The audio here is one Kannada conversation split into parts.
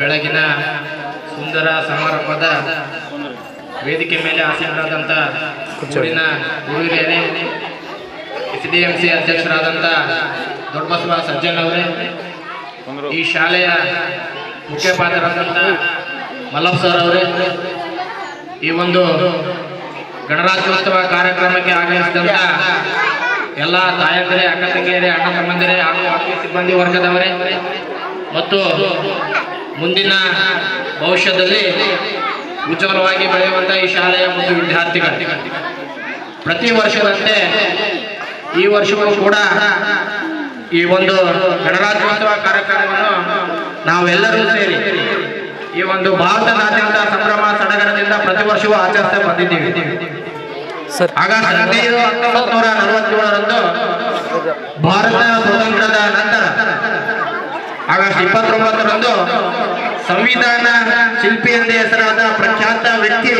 ಬೆಳಗಿನ ಸುಂದರ ಸಮಾರಂಭದ ವೇದಿಕೆ ಮೇಲೆ ಆಸೀನರಾದಂಥ ಊರಿನ ಗುರುಹಿರಿಯರೇ, ಎಸ್ ಡಿ ಎಂ ಸಿ ಅಧ್ಯಕ್ಷರಾದಂಥ ದೊಡ್ಡಬಸವ ಸಜ್ಜನ್ ಅವರೇ, ಈ ಶಾಲೆಯ ಮುಖ್ಯೋಪಾಧ್ಯಾಯರಾದಂಥ ಮಲ್ಲಪ್ಪ ಸರ್ ಅವರೇ, ಈ ಒಂದು ಗಣರಾಜ್ಯೋತ್ಸವ ಕಾರ್ಯಕ್ರಮಕ್ಕೆ ಆಗಮಿಸಿದಂಥ ಎಲ್ಲ ತಾಯಂದಿರೇ, ಅಕ್ಕ ತಂಗಿಯರೇ, ಅಣ್ಣ ತಮ್ಮಂದಿರೇ ಹಾಗೂ ಸಿಬ್ಬಂದಿ ವರ್ಗದವರೇ ಮತ್ತು ಮುಂದಿನ ಭವಿಷ್ಯದಲ್ಲಿ ಉಜ್ವಲವಾಗಿ ಬೆಳೆಯುವಂಥ ಈ ಶಾಲೆಯ ಒಂದು ವಿದ್ಯಾರ್ಥಿಗಳು. ಪ್ರತಿ ವರ್ಷದಂತೆ ಈ ವರ್ಷವೂ ಕೂಡ ಈ ಒಂದು ಗಣರಾಜ್ಯೋತ್ಸವ ಕಾರ್ಯಕ್ರಮವನ್ನು ನಾವೆಲ್ಲರೂ ಸೇರಿ ಈ ಒಂದು ಭಾರತದಾದ್ಯಂತ ಸಂಭ್ರಮ ಸಡಗರದಿಂದ ಪ್ರತಿ ವರ್ಷವೂ ಆಚರಿಸ್ತಾ ಬಂದಿದ್ದೀವಿ. ಆಗಸ್ಟ್ ಹದಿನೈದು ಹತ್ತೊಂಬತ್ತು ನೂರ ನಲವತ್ತೇಳರಂದು ಭಾರತ ಸ್ವತಂತ್ರದ ನಂತರ ಆಗಸ್ಟ್ ಇಪ್ಪತ್ತೊಂಬತ್ತರಂದು ಸಂವಿಧಾನ ಶಿಲ್ಪಿ ಎಂದೇ ಹೆಸರಾದ ಪ್ರಖ್ಯಾತ ವ್ಯಕ್ತಿ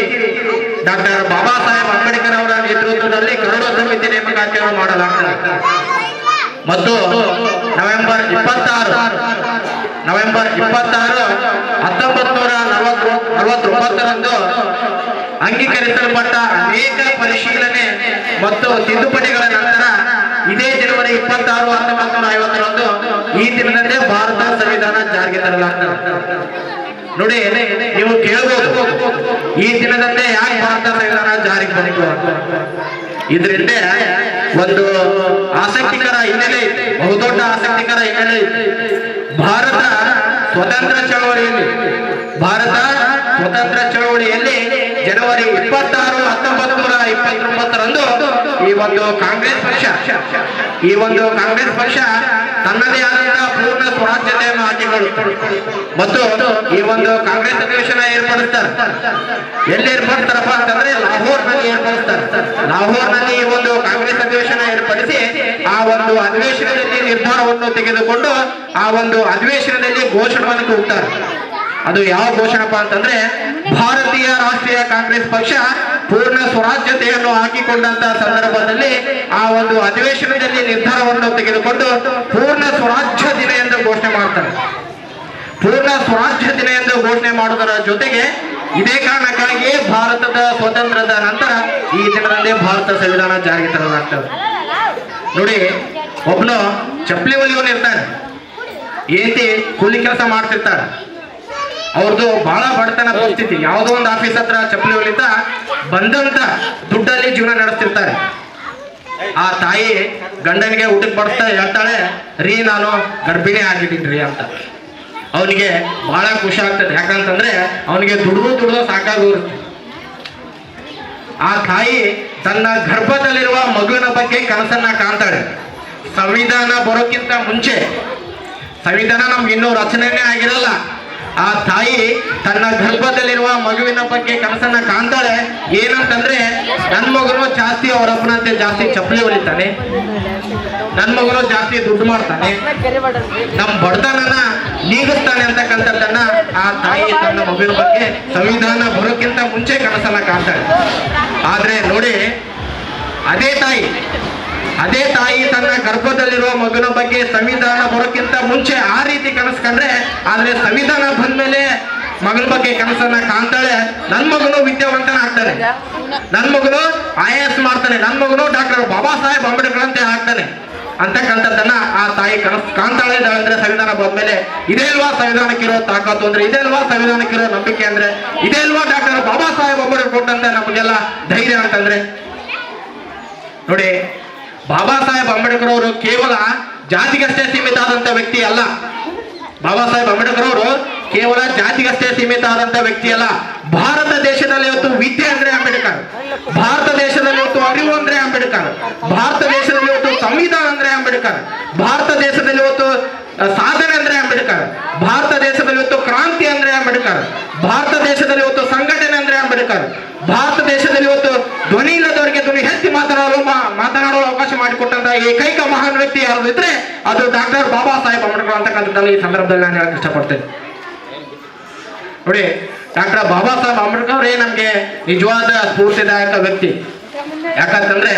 ಡಾಕ್ಟರ್ ಬಾಬಾ ಸಾಹೇಬ್ ಅಂಬೇಡ್ಕರ್ ಅವರ ನೇತೃತ್ವದಲ್ಲಿ ಕರಡು ಸಮಿತಿ ನೇಮಕಾತಿಯನ್ನು ಮಾಡಲಾಗುತ್ತದೆ ಮತ್ತು ನವೆಂಬರ್ ಇಪ್ಪತ್ತಾರು ನವೆಂಬರ್ ಇಪ್ಪತ್ತಾರು ಹತ್ತೊಂಬತ್ತು ನೂರ ನಲವತ್ತು, ನಲವತ್ತೊಂಬತ್ತರಂದು ಅಂಗೀಕರಿಸಲ್ಪಟ್ಟ ಅನೇಕ ಪರಿಶೀಲನೆ ಮತ್ತು ತಿದ್ದುಪಡಿಗಳ ನಂತರ ಇದೇ ಜನವರಿ ಇಪ್ಪತ್ತಾರು ಹತ್ತೊಂಬತ್ತು ನೂರ ಐವತ್ತರಂದು ಈ ದಿನದಂದೇ ಭಾರತ ಸಂವಿಧಾನ ಜಾರಿಗೆ ತರಲಾಗ್ತದೆ. ನೋಡಿ, ನೀವು ಕೇಳಬಹುದು ಈ ದಿನದಂದೇ ಯಾಕೆ ಭಾರತ ಸಂವಿಧಾನ ಜಾರಿಗೆ ಬಂತು ಇದರಿಂದ ಒಂದು ಆಸಕ್ತಿಕರ ಹಿನ್ನೆಲೆ ಬಹುದೊಡ್ಡ ಆಸಕ್ತಿಕರ ಹಿನ್ನೆಲೆ ಭಾರತ ಸ್ವತಂತ್ರ ಚಳವಳಿಯಲ್ಲಿ, ಭಾರತ ಸ್ವತಂತ್ರ ಚಳವಳಿಯಲ್ಲಿ ಜನವರಿ ಇಪ್ಪತ್ತಾರು ಹತ್ತೊಂಬತ್ತು ನೂರ ಇಪ್ಪತ್ತೊಂಬತ್ತರಂದು ಈ ಒಂದು ಕಾಂಗ್ರೆಸ್ ಪಕ್ಷ, ಈ ಒಂದು ಕಾಂಗ್ರೆಸ್ ಪಕ್ಷ ತನ್ನದೇ ಆದಂತಹ ಪೂರ್ಣ ಸ್ವರಾಜ್ಯತೆಯನ್ನು ಹಾಕಿಗಳು ಮತ್ತು ಈ ಒಂದು ಕಾಂಗ್ರೆಸ್ ಅಧಿವೇಶನ ಏರ್ಪಡಿಸ್ತಾರೆ. ಎಲ್ಲಿ ಏರ್ಪಡಿಸ್ತಾರಪ್ಪ ಅಂತಂದ್ರೆ ಲಾಹೋರ್ನಲ್ಲಿ ಏರ್ಪಡಿಸ್ತಾರೆ. ಲಾಹೋರ್ನಲ್ಲಿ ಈ ಒಂದು ಕಾಂಗ್ರೆಸ್ ಅಧಿವೇಶನ ಏರ್ಪಡಿಸಿ ಆ ಒಂದು ಅಧಿವೇಶನದಲ್ಲಿ ನಿರ್ಧಾರವನ್ನು ತೆಗೆದುಕೊಂಡು ಆ ಒಂದು ಅಧಿವೇಶನದಲ್ಲಿ ಘೋಷಣೆಯನ್ನು ಕೂಗ್ತಾರೆ. ಅದು ಯಾವ ಘೋಷಣೆಪ್ಪ ಅಂತಂದ್ರೆ ಭಾರತೀಯ ರಾಷ್ಟ್ರೀಯ ಕಾಂಗ್ರೆಸ್ ಪಕ್ಷ ಪೂರ್ಣ ಸ್ವರಾಜ್ಯತೆಯನ್ನು ಹಾಕಿಕೊಂಡಂತ ಸಂದರ್ಭದಲ್ಲಿ ಆ ಒಂದು ಅಧಿವೇಶನದಲ್ಲಿ ನಿರ್ಧಾರವನ್ನು ತೆಗೆದುಕೊಂಡು ಪೂರ್ಣ ಸ್ವರಾಜ್ಯ ದಿನ ಎಂದು ಘೋಷಣೆ ಮಾಡ್ತಾರೆ. ಪೂರ್ಣ ಸ್ವರಾಜ್ಯ ದಿನ ಎಂದು ಘೋಷಣೆ ಮಾಡುವುದರ ಜೊತೆಗೆ ಇದೇ ಕಾರಣಕ್ಕಾಗಿ ಭಾರತದ ಸ್ವಾತಂತ್ರ್ಯದ ನಂತರ ಈ ದಿನದಂದೇ ಭಾರತ ಸಂವಿಧಾನ ಜಾರಿಗೆ ತರಲಾಗ್ತದೆ. ನೋಡಿ, ಒಬ್ನು ಚಪ್ಪಲಿ ಒಲಿಯವನು ಇರ್ತಾನೆ. ಏತಿ ಕೂಲಿ ಕೆಲಸ ಮಾಡ್ತಿರ್ತಾಳೆ ಅವ್ರದ್ದು ಬಹಳ ಬಡತನ ಪರಿಸ್ಥಿತಿ. ಯಾವುದೋ ಒಂದು ಆಫೀಸ್ ಹತ್ರ ಚಪ್ಪಲಿ ಹೊಲಿತ ಬಂದಂತ ದುಡ್ಡಲ್ಲಿ ಜೀವನ ನಡೆಸ್ತಿರ್ತಾರೆ. ಆ ತಾಯಿ ಗಂಡನಿಗೆ ಊಟಕ್ಕೆ ಬಡಿಸ್ತಾ ಹೇಳ್ತಾಳೆ, ರೀ ನಾನು ಗರ್ಭಿಣಿ ಆಗಿದ್ದೀನಿ ರೀ ಅಂತ. ಅವನಿಗೆ ಬಹಳ ಖುಷಿ ಆಗ್ತದೆ. ಯಾಕಂತಂದ್ರೆ ಅವನಿಗೆ ದುಡ್ದು ದುಡ್ದು ಸಾಕಾಗೋರುತ್ತೆ ಆ ತಾಯಿ ತನ್ನ ಗರ್ಭದಲ್ಲಿರುವ ಮಗುವಿನ ಬಗ್ಗೆ ಕನಸನ್ನ ಕಾಣ್ತಾಳೆ. ಸಂವಿಧಾನ ಬರೋಕ್ಕಿಂತ ಮುಂಚೆ, ಸಂವಿಧಾನ ನಮ್ಗೆ ಇನ್ನೂ ರಚನೆನೇ ಆಗಿರಲ್ಲ. ಆ ತಾಯಿ ತನ್ನ ಗರ್ಭದಲ್ಲಿರುವ ಮಗುವಿನ ಬಗ್ಗೆ ಕನಸನ್ನ ಕಾಣ್ತಾಳೆ. ಏನಂತಂದ್ರೆ, ನನ್ ಮಗನು ಜಾಸ್ತಿ ಅವರಪ್ಪನಂತೆ ಜಾಸ್ತಿ ಚಪ್ಪಲಿ ಹೊಲಿತಾನೆ. ನನ್ ಮಗನು ಜಾಸ್ತಿ ದುಡ್ಡು ಮಾಡ್ತಾನೆ. ನಮ್ ಬಡತನನ ನೀಗಿಸ್ತಾನೆ ಅಂತಕ್ಕಂಥದ್ದನ್ನ ಆ ತಾಯಿ ತನ್ನ ಮಗುವಿನ ಬಗ್ಗೆ ಸಂವಿಧಾನ ಬರೋಕ್ಕಿಂತ ಮುಂಚೆ ಕನಸನ್ನ ಕಾಣ್ತಾಳೆ. ಆದ್ರೆ ನೋಡಿ, ಅದೇ ತಾಯಿ ಅದೇ ತಾಯಿ ತನ್ನ ಗರ್ಭದಲ್ಲಿರುವ ಮಗನ ಬಗ್ಗೆ ಸಂವಿಧಾನ ಬರೋಕ್ಕಿಂತ ಮುಂಚೆ ಆ ರೀತಿ ಕನಸು ಕಂಡ್ರೆ ಆದ್ರೆ ಸಂವಿಧಾನ ಬಂದ್ಮೇಲೆ ಮಗನ ಬಗ್ಗೆ ಕನಸನ್ನ ಕಾಣ್ತಾಳೆ. ನನ್ ಮಗನು ವಿದ್ಯಾವಂತನ ಆಗ್ತಾನೆ ನನ್ ಮಗನು ಐ ಎಸ್ ಮಾಡ್ತಾನೆ. ನನ್ ಮಗನು ಡಾಕ್ಟರ್ ಬಾಬಾ ಸಾಹೇಬ್ ಅಂಬೇಡ್ಕರ್ ಅಂತ ಆಗ್ತಾನೆ. ಅಂತಕ್ಕಂಥದ್ದನ್ನ ಆ ತಾಯಿ ಕನಸು ಕಾಣ್ತಾಳೆ ಅಂದ್ರೆ ಸಂವಿಧಾನ ಬಂದ್ಮೇಲೆ ಇದೇ ಅಲ್ವಾ ಸಂವಿಧಾನಕ್ಕಿರೋ ತಾಕತ್ತು ಅಂದ್ರೆ, ಇದೇ ಅಲ್ವಾ ಸಂವಿಧಾನಕ್ಕಿರೋ ನಂಬಿಕೆ ಅಂದ್ರೆ, ಇದೇ ಅಲ್ವಾ ಡಾಕ್ಟರ್ ಬಾಬಾ ಸಾಹೇಬ್ ಅಂಬೇಡ್ಕರ್ ಕೊಟ್ಟಂತೆ ನಮಗೆಲ್ಲ ಧೈರ್ಯ ಅಂತಂದ್ರೆ? ನೋಡಿ ಬಾಬಾ ಸಾಹೇಬ್ ಅಂಬೇಡ್ಕರ್ ಅವರು ಕೇವಲ ಜಾತಿಗಷ್ಟೇ ಸೀಮಿತ ಆದಂತ ವ್ಯಕ್ತಿ ಅಲ್ಲ. ಬಾಬಾ ಸಾಹೇಬ್ ಅಂಬೇಡ್ಕರ್ ಅವರು ಕೇವಲ ಜಾತಿಗಷ್ಟೇ ಸೀಮಿತ ಆದಂತ ವ್ಯಕ್ತಿ ಅಲ್ಲ. ಭಾರತ ದೇಶದಲ್ಲಿ ಇವತ್ತು ವಿದ್ಯೆ ಅಂದ್ರೆ ಅಂಬೇಡ್ಕರ್. ಭಾರತ ದೇಶದಲ್ಲಿ ಇವತ್ತು ಅರಿವು ಅಂದ್ರೆ ಅಂಬೇಡ್ಕರ್. ಭಾರತ ದೇಶದಲ್ಲಿ ಇವತ್ತು ಸಂವಿಧಾನ ಅಂದ್ರೆ ಅಂಬೇಡ್ಕರ್. ಭಾರತ ದೇಶದಲ್ಲಿ ಇವತ್ತು ಸಾಧನೆ ಅಂದ್ರೆ ಅಂಬೇಡ್ಕರ್. ಭಾರತ ದೇಶದಲ್ಲಿ ಇವತ್ತು ಕ್ರಾಂತಿ ಅಂದ್ರೆ ಅಂಬೇಡ್ಕರ್. ಭಾರತ ದೇಶದಲ್ಲಿ ಇವತ್ತು ಸಂಘಟನೆ ಅಂದ್ರೆ ಅಂಬೇಡ್ಕರ್. ಭಾರತ ದೇಶದಲ್ಲಿ ಇವತ್ತು ಧ್ವನಿ ಮಾತನಾಡಲು ಮಾತನಾಡಲು ಅವಕಾಶ ಮಾಡಿಕೊಟ್ಟಂತ ಏಕೈಕ ಮಹಾನ್ ವ್ಯಕ್ತಿ ಯಾರು ಇದ್ರೆ ಅದು ಡಾಕ್ಟರ್ ಬಾಬಾ ಸಾಹೇಬ್ ಅಂಬೇಡ್ಕರ್ ಅಂತಕ್ಕಂಥದ್ದನ್ನು ಈ ಸಂದರ್ಭದಲ್ಲಿ ನಾನು ಹೇಳಕ್ ಇಷ್ಟಪಡ್ತೇನೆ. ನೋಡಿ, ಡಾಕ್ಟರ್ ಬಾಬಾ ಸಾಹೇಬ್ ಅಂಬೇಡ್ಕರ್ ಅವರೇ ನಮ್ಗೆ ನಿಜವಾದ ಸ್ಫೂರ್ತಿದಾಯಕ ವ್ಯಕ್ತಿ. ಯಾಕಂತಂದ್ರೆ,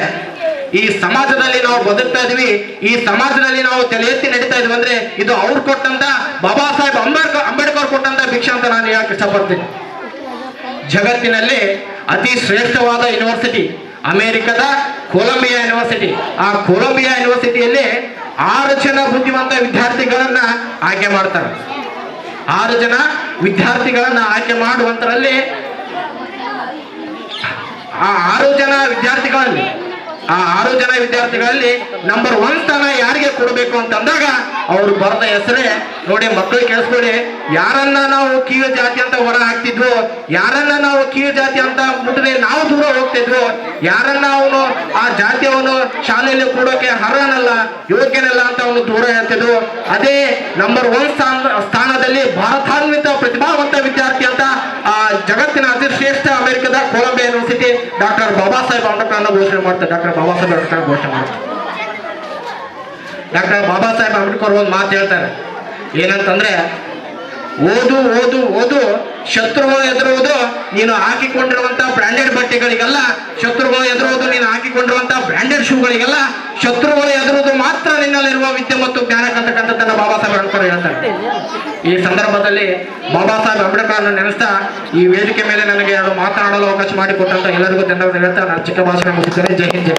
ಈ ಸಮಾಜದಲ್ಲಿ ನಾವು ಬದುಕ್ತಾ ಇದೀವಿ, ಈ ಸಮಾಜದಲ್ಲಿ ನಾವು ತಲೆ ಎತ್ತಿ ನಡೀತಾ ಇದ್ವಿ ಅಂದ್ರೆ ಇದು ಅವ್ರು ಕೊಟ್ಟಂತ, ಬಾಬಾ ಸಾಹೇಬ್ ಅಂಬೇಡ್ಕರ್ ಅಂಬೇಡ್ಕರ್ ಕೊಟ್ಟಂತ ಹೇಳಕ್ ಇಷ್ಟಪಡ್ತೀನಿ. ಜಗತ್ತಿನಲ್ಲಿ ಅತಿ ಶ್ರೇಷ್ಠವಾದ ಯೂನಿವರ್ಸಿಟಿ ಅಮೆರಿಕದ ಕೊಲಂಬಿಯಾ ಯೂನಿವರ್ಸಿಟಿ. ಆ ಕೊಲಂಬಿಯಾ ಯೂನಿವರ್ಸಿಟಿಯಲ್ಲಿ ಆರು ಜನ ಬುದ್ಧಿವಂತ ವಿದ್ಯಾರ್ಥಿಗಳನ್ನ ಆಯ್ಕೆ ಮಾಡ್ತಾರೆ. ಆರು ಜನ ವಿದ್ಯಾರ್ಥಿಗಳನ್ನ ಆಯ್ಕೆ ಮಾಡುವಂತರಲ್ಲಿ ಆ ಆರು ಜನ ವಿದ್ಯಾರ್ಥಿಗಳಲ್ಲಿ ಆ ಆರು ಜನ ವಿದ್ಯಾರ್ಥಿಗಳಲ್ಲಿ ನಂಬರ್ ಒನ್ ಸ್ಥಾನ ಯಾರಿಗೆ ಕೊಡಬೇಕು ಅಂತಂದಾಗ ಅವ್ರು ಬರೆದ ಹೆಸರೇ. ನೋಡಿ ಮಕ್ಕಳು ಕೇಳಿಸ್ಕೊಳ್ಳಿ. ಯಾರನ್ನ ನಾವು ಕೀಳು ಜಾತಿ ಅಂತ ಹೊರ ಹಾಕ್ತಿದ್ವು, ಯಾರನ್ನ ನಾವು ಕೀಳು ಜಾತಿ ಅಂತ ಮುಟ್ಟದೆ ನಾವು ದೂರ ಹೋಗ್ತಿದ್ವು, ಯಾರನ್ನ ಅವನು ಆ ಜಾತಿಯವನು ಶಾಲೆಯಲ್ಲಿ ಕೂಡೋಕೆ ಅರ್ಹನಲ್ಲ, ಯೋಗ್ಯನಲ್ಲ ಅಂತ ಅವನು ದೂರ ಹೇಳ್ತಿದ್ವು. ಅದೇ ನಂಬರ್ ಒನ್ ಸ್ಥಾನ, ಸ್ಥಾನದಲ್ಲಿ ಭಾರತಾನ್ವಿತ ಪ್ರತಿಭಾವಂತ ವಿದ್ಯಾರ್ಥಿ ಅಂತ ಜಗತ್ತಿನ ಅತಿ ಶ್ರೇಷ್ಠ ಅಮೆರಿಕದ Columbia University doctor Baba Saheb Ambedkar ಘೋಷಣೆ ಮಾಡ್ತಾರೆ. ಡಾಕ್ಟರ್ ಬಾಬಾ ಸಾಹೇಬ್ ಅಂಬೇಡ್ಕರ್ ಘೋಷಣೆ ಮಾಡ್ತಾರೆ. ಡಾಕ್ಟರ್ ಬಾಬಾ ಸಾಹೇಬ್ ಅಂಬೇಡ್ಕರ್ ಒಂದು ಮಾತು ಹೇಳ್ತಾರೆ. ಏನಂತಂದ್ರೆ ಓದು ಓದು ಓದು ಶತ್ರುಗಳು ಎದುರುವುದು ನೀನು ಹಾಕಿಕೊಂಡಿರುವಂತ ಬ್ರಾಂಡೆಡ್ ಬಟ್ಟೆಗಳಿಗೆಲ್ಲ ಶತ್ರುಗಳು ಎದುರುವುದು ನೀನು ಹಾಕಿಕೊಂಡಿರುವಂತಹ ಬ್ರಾಂಡೆಡ್ ಶೂಗಳಿಗೆಲ್ಲ, ಶತ್ರುಗಳು ಎದುರುವುದು ಮಾತ್ರ ನಿನ್ನಲ್ಲಿರುವ ವಿದ್ಯೆ ಮತ್ತು ಜ್ಞಾನ ತನ್ನ ಬಾಬಾ ಸಾಹೇಬ್ ಅಂಬೇಡ್ಕರ್ ಹೇಳ್ತಾರೆ. ಈ ಸಂದರ್ಭದಲ್ಲಿ ಬಾಬಾ ಸಾಹೇಬ್ ಅಂಬೇಡ್ಕರ್ ನೆನೆಸ್ತಾ ಈ ವೇದಿಕೆ ಮೇಲೆ ನನಗೆ ಎರಡು ಮಾತನಾಡಲು ಅವಕಾಶ ಮಾಡಿಕೊಟ್ಟಂತ ಎಲ್ಲರಿಗೂ ಧನ್ಯವಾದ ಹೇಳ್ತಾ ನಾನು ಚಿಕ್ಕ ಭಾಷಣ ಮುಗಿಸ್ತೇನೆ. ಜೈ ಹಿಂದ್, ಜೈ